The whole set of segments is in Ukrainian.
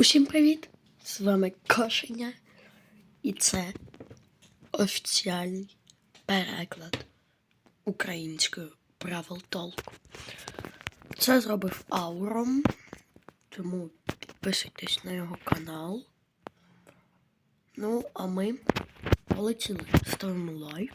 Усім привіт! З вами Кошеня. І це офіціальний переклад українською правил толку. Це зробив Ауром, тому підписуйтесь на його канал. Ну, а ми полетіли. Ставимо лайк.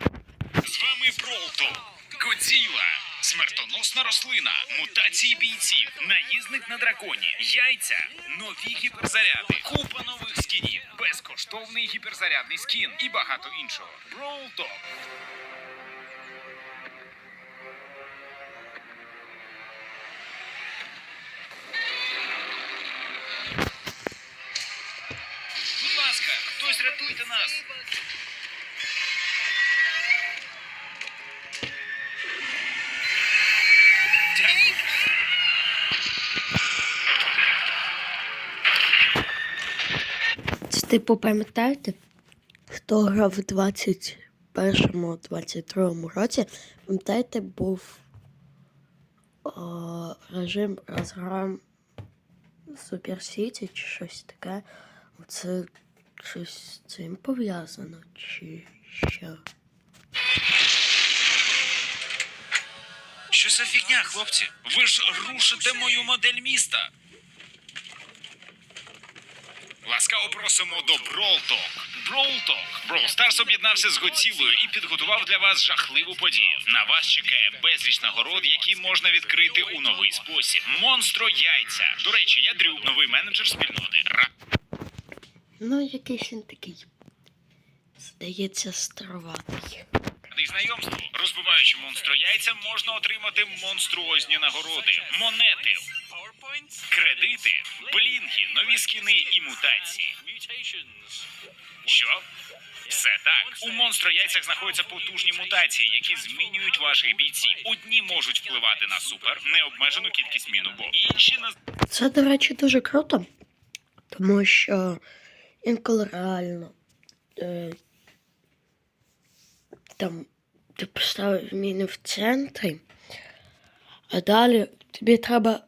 З вами Бролто, Годзіла, смертоносна рослина, мутації бійців, наїзник на драконі, яйця, нові гіперзаряди, купа нових скінів, безкоштовний гіперзарядний скін і багато іншого. Brawl Будь типу, пам'ятаєте, хто грав в 21-22 році, пам'ятаєте, був о, режим розграм Супер Сіті чи щось таке. Це щось з цим пов'язано, чи що? Що за фігня, хлопці? Ви ж рушите мою модель міста. Ласкаво просимо до Бролток. Бролток. Stars об'єднався з Годзілою і підготував для вас жахливу подію. На вас чекає безліч нагород, які можна відкрити у новий спосіб. Монстро яйця. До речі, я Дрю, новий менеджер спільноти. Ра- Ну, якийсь він такий. Здається, староватий. Радий знайомству. Розбиваючи монстро яйця, можна отримати монструозні нагороди, монети, кредити, блінги, нові скіни і мутації. Що? Все так. У монстро яйцях знаходяться потужні мутації, які змінюють ваших бійців. Одні можуть впливати на супер, необмежену кількість мінубо. Інші на Це, до речі, дуже круто, тому що інколи реально е, там ти поставив міни в центрі, а далі тобі треба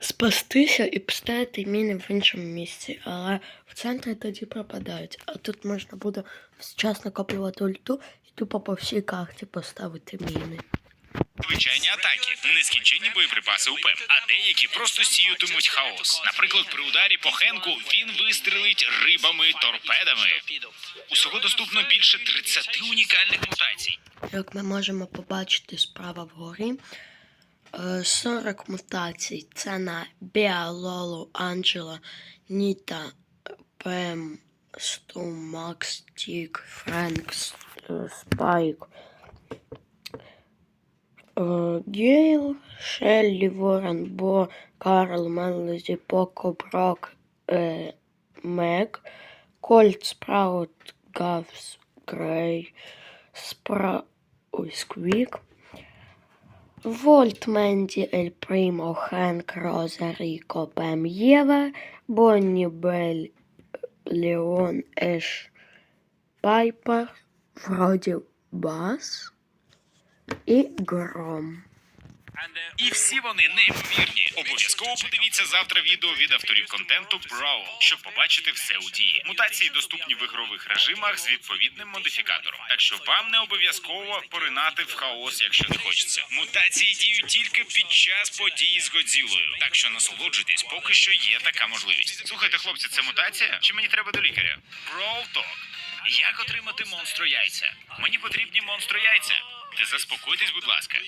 спастися і поставити міни в іншому місці, але в центрі тоді пропадають. А тут можна буде вчасно накоплювати ульту і тупо по всій карті поставити міни. звичайні атаки, нескінченні боєприпаси УП, а деякі просто сіятимуть хаос. Наприклад, при ударі по Хенку він вистрелить рибами, торпедами. Усього доступно більше 30 унікальних мутацій. Як ми можемо побачити справа вгорі, 40 мутацій. Це на Біа, Лолу, Анджела, Ніта, Пем, Сту, Макс, Тік, Френкс, Спайк, е, Гейл, Шеллі, Ворон, Бо, Карл, Меллезі, Поко, Брок, е, Мек, Кольт, Спраут, Гавс, Грей, Спра... Ой, Сквік, Вольт, Менді, Ель Примо, Хенк, Роза, Ріко, Пем, Єва, Бонні, Бель, Леон, Еш, Пайпер, вроді Бас і Гром. І всі вони неймовірні. Обов'язково подивіться завтра відео від авторів контенту Brawl, щоб побачити все у дії. Мутації доступні в ігрових режимах з відповідним модифікатором. Так що вам не обов'язково поринати в хаос, якщо не хочеться. Мутації діють тільки під час подій з Годзілою. Так що насолоджуйтесь, поки що є така можливість. Слухайте, хлопці, це мутація? Чи мені треба до лікаря? Brawl Talk. Як отримати монстро яйця? Мені потрібні монстро яйця. Заспокойтесь, будь ласка.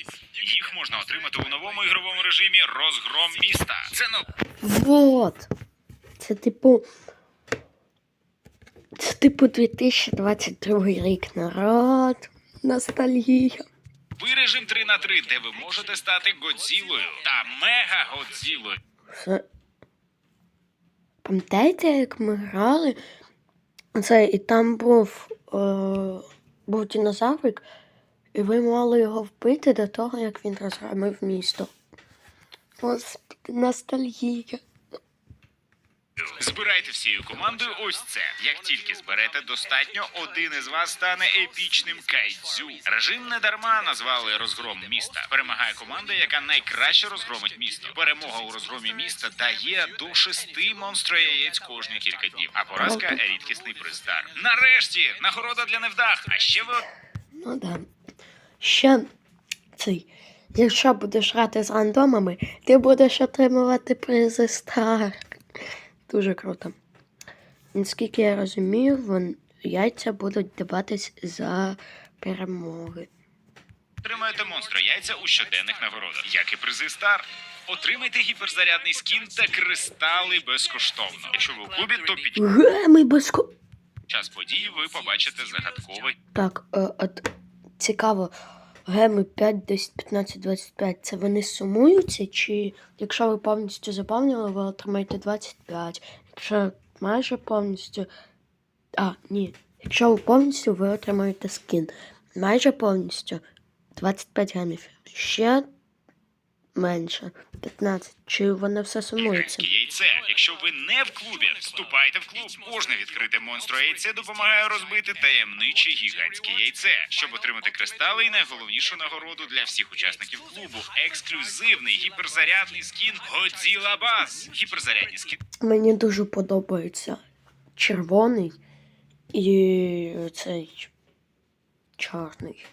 Їх можна отримати у новому ігровому режимі розгром міста. Це ну Вот. Це типу. Це типу 2022 рік народ. Ностальгія. новий режим 3 на 3 де ви можете стати Годзілою та мега Годзілою. Пам'ятаєте, як ми грали? Це, і там був, е, був динозаврик, і ви мали його вбити до того, як він розгромив місто. Господи, ностальгія. Збирайте всією командою ось це. Як тільки зберете достатньо, один із вас стане епічним кайдзю. Режим не дарма назвали розгром міста. Перемагає команда, яка найкраще розгромить місто. Перемога у розгромі міста дає до шести монстра яєць кожні кілька днів. А поразка рідкісний пристар. Нарешті нагорода для невдах. А ще ви Ну да. Ще цей. Якщо будеш грати з рандомами, ти будеш отримувати призи стар. Дуже круто. Наскільки я розумію, вон, яйця будуть даватись за перемоги. Отримаєте монстра яйця у щоденних нагородах, як і призи стар. Отримайте гіперзарядний скін та кристали безкоштовно. Якщо ви у клубі, то під Геми безко. час події ви побачите загадковий Так, е, от цікаво, геми 5, 10, 15, 25, це вони сумуються, чи якщо ви повністю заповнили, ви отримаєте 25. Якщо майже повністю. А, ні. Якщо ви повністю, ви отримаєте скін. Майже повністю 25 гемів. Ще менше 15. Чи воно все сумується? гігантське яйце. Якщо ви не в клубі, вступайте в клуб. Кожне відкрите монстро яйце допомагає розбити таємниче гігантське яйце, щоб отримати кристали і найголовнішу нагороду для всіх учасників клубу. Ексклюзивний гіперзарядний скін Godzilla Bass. Гіперзарядні скіни Мені дуже подобається червоний і цей чорний.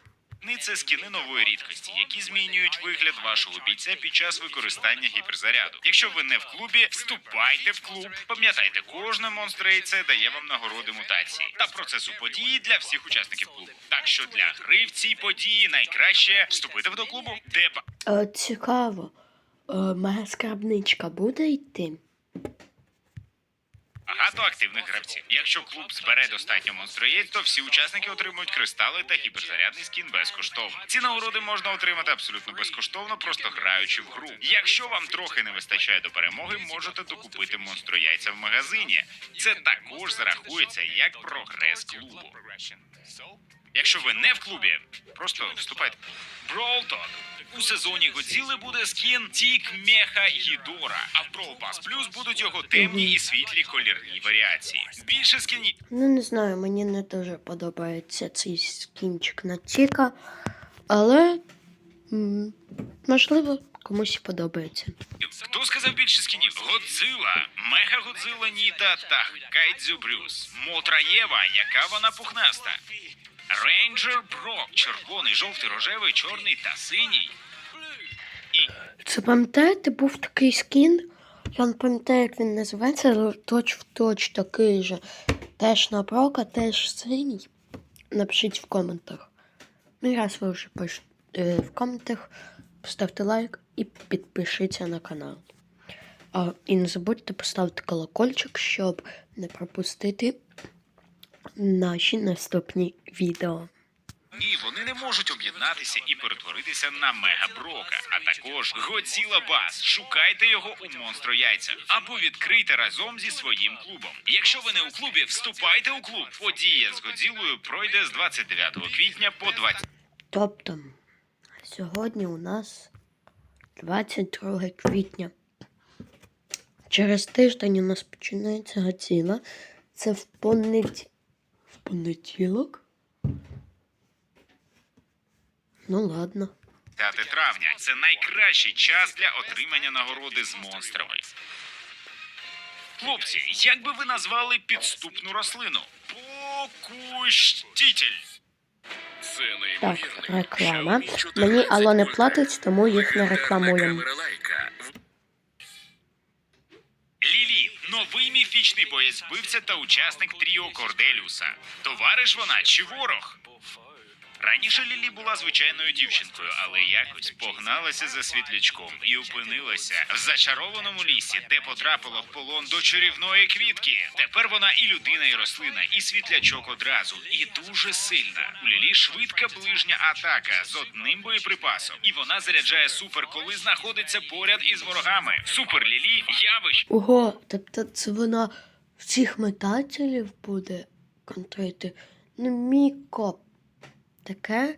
Це скіни нової рідкості, які змінюють вигляд вашого бійця під час використання гіперзаряду. Якщо ви не в клубі, вступайте в клуб. Пам'ятайте, кожне монстр яйце дає вам нагороди мутації та процесу події для всіх учасників клубу. Так що для гри в цій події найкраще вступити до клубу, де Е, цікаво, е, моя скарбничка буде йти? Багато активних гравців. Якщо клуб збере достатньо монстроєць, то всі учасники отримують кристали та гіперзарядний скін безкоштовно. Ці нагороди можна отримати абсолютно безкоштовно, просто граючи в гру. Якщо вам трохи не вистачає до перемоги, можете докупити монстрояйця в магазині. Це також зарахується як прогрес клубу. Якщо ви не в клубі, просто вступайте. Brawl Talk. У сезоні Годзіли буде скін Тік Меха Гідора, а в Brawl Pass Plus будуть його темні і світлі кольорні варіації. Більше скінів Ну, не знаю, мені не дуже подобається цей скінчик на Тіка, але можливо комусь подобається. Хто сказав більше скінів? Годзила, Мега Годзила Ніта та Кайдзю Брюс, Мотра Єва, яка вона пухнаста. Рейнджер Брок, червоний, жовтий, рожевий, чорний та синій. І Це пам'ятаєте, був такий скін. Я не пам'ятаю, як він називається, але точ в точ такий же. Теж на прока, теж синій. Напишіть в коментах. Ну раз ви вже пишете е, в коментах, поставте лайк і підпишіться на канал. А, і не забудьте поставити колокольчик, щоб не пропустити наші наступні відео. Ні, вони не можуть об'єднатися і перетворитися на Мега Брока. А також Годзіла Бас. Шукайте його у монстро яйцях або відкрийте разом зі своїм клубом. Якщо ви не у клубі, вступайте у клуб. Подія з Годзілою пройде з 29 квітня по 20 Тобто, сьогодні у нас 22 квітня. Через тиждень у нас починається Гоdzilla. Це в понеділок. Понеділок? Ну ладно. 5 травня. Це найкращий час для отримання нагороди з монстрами. Хлопці, як би ви назвали підступну рослину? Покущітель. Це Так, реклама. Мені Алло не платить, тому їх не рекламуємо. Міфічний боєць та учасник тріо Корделюса. Товариш вона чи ворог? Раніше Лілі була звичайною дівчинкою, але якось погналася за світлячком і опинилася в зачарованому лісі, де потрапила в полон до чарівної квітки. Тепер вона і людина, і рослина, і світлячок одразу, і дуже сильна. У Лілі швидка ближня атака з одним боєприпасом, і вона заряджає супер, коли знаходиться поряд із ворогами. Супер Лілі явище. Ого, тобто це вона всіх метателів буде контрити. Ну, Міко. Таке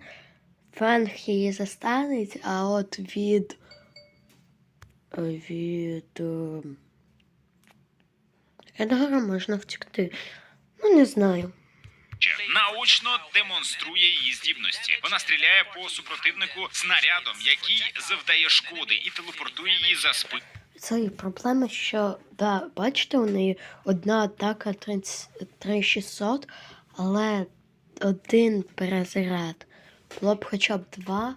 фанг її застанеть, а от від. від. е, Едгара можна втекти. Ну, не знаю. наочно демонструє її здібності. Вона стріляє по супротивнику снарядом, який завдає шкоди і телепортує її за спину. Це і проблема, що, да, бачите, у неї одна атака 3600, але один перезаряд. Було б хоча б два.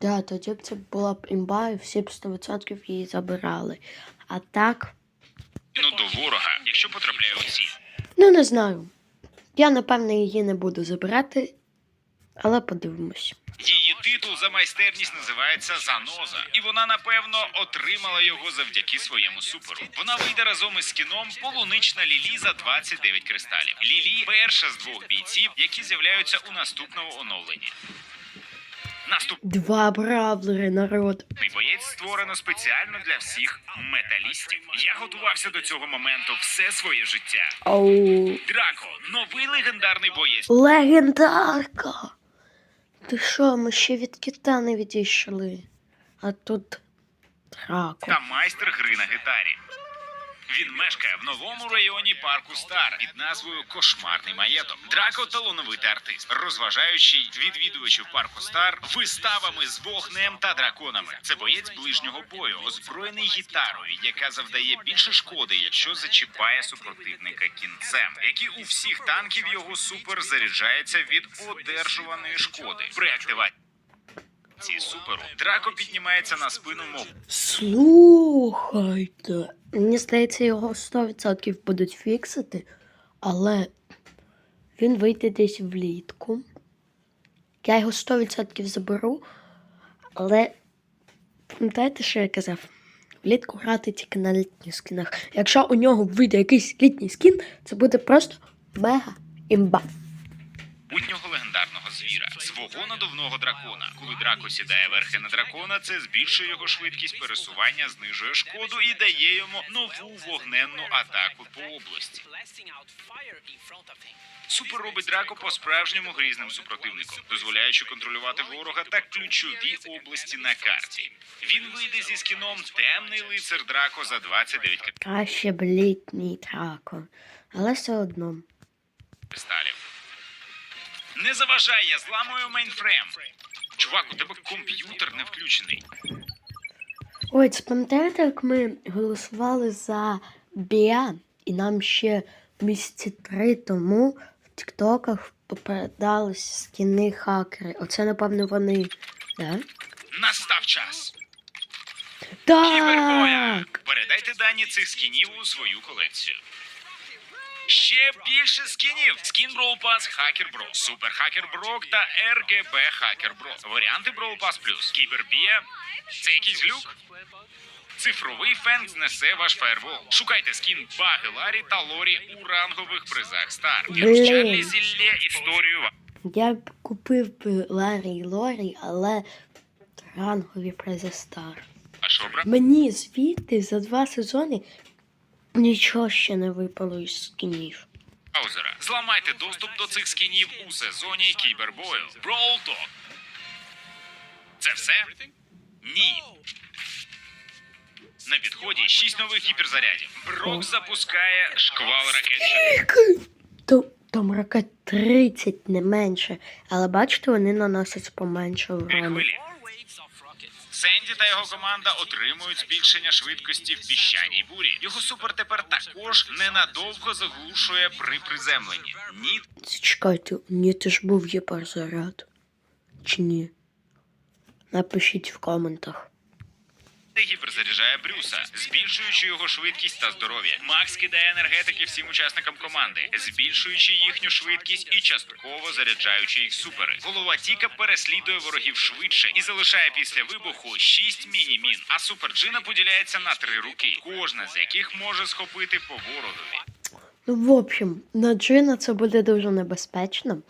Да, тоді б це була б імба, і всі б 100% її забирали. А так, Ну, до ворога, якщо потрапляє у ціль. ну не знаю. Я, напевно, її не буду забирати, але подивимось. Її титул за майстерність називається Заноза, і вона напевно отримала його завдяки своєму суперу. Вона вийде разом із скіном полунична Лілі за 29 кристалів. Лілі перша з двох бійців, які з'являються у наступному оновленні. Наступний Два бравлери, народ. боєць створено спеціально для всіх металістів. Я готувався до цього моменту все своє життя. Оу. Драко, новий легендарний боєць. Легендарка! Ти що, ми ще від кита не відійшли. А тут та майстер гри на гітарі. Він мешкає в новому районі парку Стар під назвою Кошмарний маєток. Драко талановитий артист, розважаючий відвідувачів парку Стар виставами з вогнем та драконами. Це боєць ближнього бою, озброєний гітарою, яка завдає більше шкоди, якщо зачіпає супротивника кінцем, які у всіх танків його супер заряджається від одержуваної шкоди. При активації суперу Драко піднімається на спину мов Слухайте. Мені здається, його 100% будуть фіксити, але він вийде десь влітку. Я його 100% заберу, але пам'ятаєте, що я казав? Влітку грати тільки на літніх скінах. Якщо у нього вийде якийсь літній скін, це буде просто мега імба. Буднього легендарного звіра, свого надувного дракона. Коли драко сідає верхи на дракона, це збільшує його швидкість пересування, знижує шкоду і дає йому нову вогненну атаку по області. Супер робить драко по-справжньому грізним супротивником, дозволяючи контролювати ворога та ключові області на карті. Він вийде зі скіном темний лицар драко за 29 Краще б літній драко. Але все одно. кристалів. Не заважай, я зламую мейнфрейм. Чувак, у тебе комп'ютер не включений. Ой, це пам'ятаєте, як ми голосували за Біа, і нам ще місяці три тому в Тіктоках попадались скіни хакери. Оце, напевно, вони. Да? Настав час. Кібербоя! Передайте дані цих скінів у свою колекцію. Ще більше скінів. Скін Pass Hacker Bro, Супер Hacker Брок та RGB Hacker Bro. Варіанти Pass Plus. Кібербія. Це якийсь глюк? Цифровий фен знесе ваш фаервол. Шукайте скін Баги Ларі та Лорі у рангових призах Стар. Блін. розчарлі зілля історію Я б купив би Ларі і Лорі, але рангові призи стар. вашого брата. Мені звідти за два сезони нічого ще не випало із скінів. Браузера. Зламайте доступ до цих скінів у сезоні кібербою. Brawl Talk. Це все? Ні. На підході шість нових гіперзарядів. Брок запускає шквал ракет. То, там ракет 30 не менше, але бачите, вони наносять поменше урону. хвилі. Сенді та його команда отримують збільшення швидкості в піщаній бурі. Його супер тепер також ненадовго заглушує при приземленні. Ні Чекайте, ні, ти ж був заряд. Чи ні? Напишіть в коментах. Ти гіперзаряджає Брюса, збільшуючи його швидкість та здоров'я. Макс кидає енергетики всім учасникам команди, збільшуючи їхню швидкість і частково заряджаючи їх супери. Голова Тіка переслідує ворогів швидше і залишає після вибуху 6 міні-мін. А супер Джина поділяється на три руки, кожна з яких може схопити по ворогові. Ну, в общем, на Джина це буде дуже небезпечно.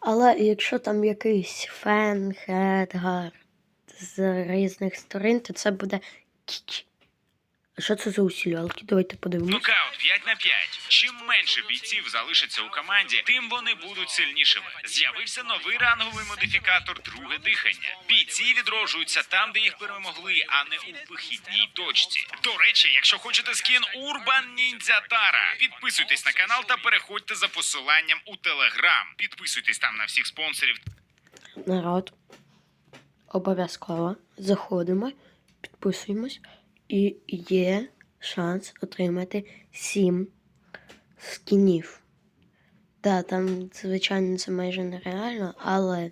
Але якщо там якийсь фен, хедгар з різних сторон, то це буде кіч. А що це за усілялки? Давайте подивимось. Нокаут 5 на 5. Чим менше бійців залишиться у команді, тим вони будуть сильнішими. З'явився новий ранговий модифікатор друге дихання. Бійці відроджуються там, де їх перемогли, а не у вихідній точці. До речі, якщо хочете скін Урбан Ніндзя Тара, підписуйтесь на канал та переходьте за посиланням у Телеграм. Підписуйтесь там на всіх спонсорів Народ. Обов'язково заходимо, підписуємось, і є шанс отримати 7 скінів. Да, там, звичайно, це майже нереально, але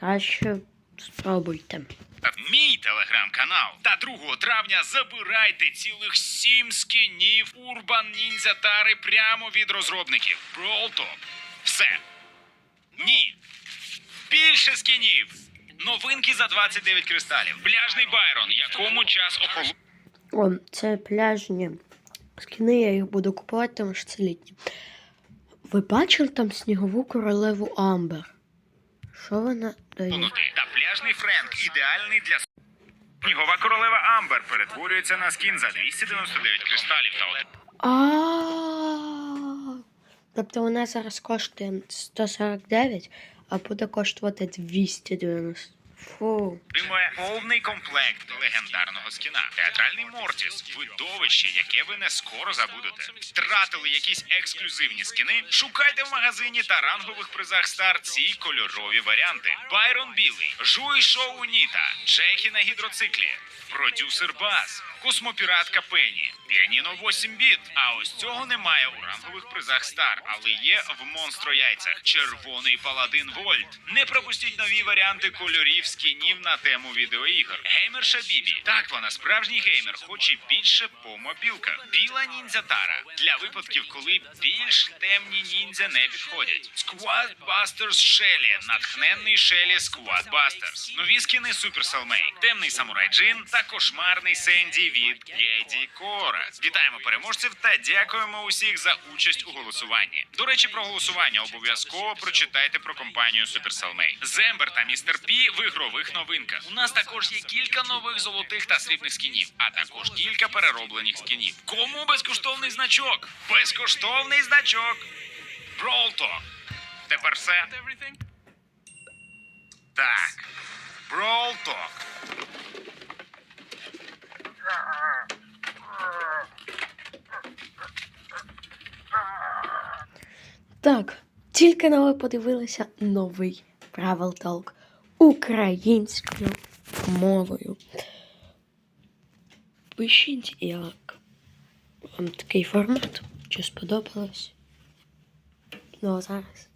краще спробуйте. Мій телеграм-канал. Та 2 травня забирайте цілих сім скінів Урбан Ніндзя Тари прямо від розробників. Talk. Все. Ні. Більше скінів. Новинки за 29 кристалів. Пляжний Байрон, якому час охолу. О, це пляжні скіни, я їх буду купувати, тому що це літні. Ви бачили там снігову королеву Амбер? Що вона дає? Та пляжний Френк ідеальний для Снігова королева Амбер перетворюється на скін за 299 кристалів та один. А. Тобто вона зараз коштує 149, а буде коштувати 290. Фу. Отримує повний комплект легендарного скіна. Театральний Мортіс, видовище, яке ви не скоро забудете. Втратили якісь ексклюзивні скіни. Шукайте в магазині та рангових призах стар ці кольорові варіанти. Байрон Білий, Жуй Шоу Ніта, Джекі на гідроциклі, продюсер Баз, Космопіратка Пенні, Піаніно 8 біт. А ось цього немає у рангових призах стар, але є в монстро яйцях. Червоний паладин Вольт. Не пропустіть нові варіанти кольорів скінів на тему відеоігр. Геймерша Бібі. Так вона справжній геймер, хоч і більше по мобілках. Біла ніндзя Тара для випадків, коли більш темні ніндзя не підходять. Squad Busters Shelly. Натхненний Шелі Squad Busters. Нові скіни Make. Темний самурай Джин та кошмарний Сенді від Єді Кора. Вітаємо переможців та дякуємо усіх за участь у голосуванні. До речі, про голосування обов'язково прочитайте про компанію Make. Зембер та містер Пі в ігрових новинках. У нас також є кілька нових золотих та срібних скінів, а також кілька перероблених скінів. Кому безкоштовний значок? Безкоштовний значок. Talk. Тепер все. Так. Brawl Talk. Так, тільки но ви подивилися новий Travel Talk українською мовою. Пишіть, як вам такий формат, чи сподобалось. Ну а зараз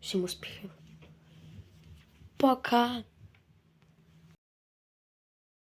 всім успіхів. Пока!